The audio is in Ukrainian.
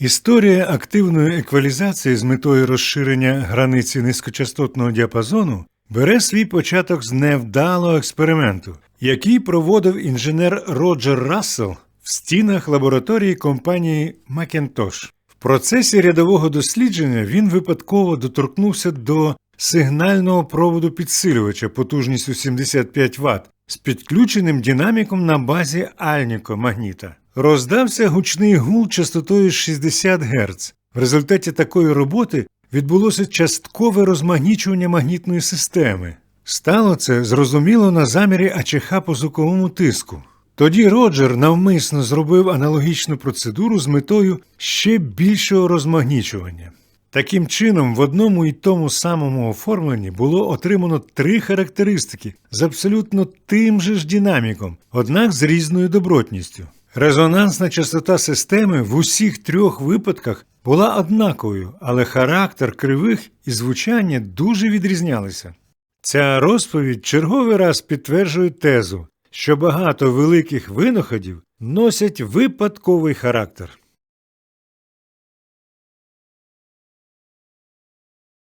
Історія активної еквалізації з метою розширення границі низькочастотного діапазону бере свій початок з невдалого експерименту, який проводив інженер Роджер Рассел в стінах лабораторії компанії Macintosh. В процесі рядового дослідження він випадково доторкнувся до сигнального проводу підсилювача потужністю 75 Вт з підключеним динаміком на базі Альніко магніта. Роздався гучний гул частотою 60 Гц. В результаті такої роботи відбулося часткове розмагнічування магнітної системи. Стало це зрозуміло на замірі АЧХ по звуковому тиску. Тоді Роджер навмисно зробив аналогічну процедуру з метою ще більшого розмагнічування. Таким чином, в одному і тому самому оформленні було отримано три характеристики з абсолютно тим же ж динаміком, однак з різною добротністю. Резонансна частота системи в усіх трьох випадках була однаковою, але характер кривих і звучання дуже відрізнялися. Ця розповідь черговий раз підтверджує тезу, що багато великих винаходів носять випадковий характер.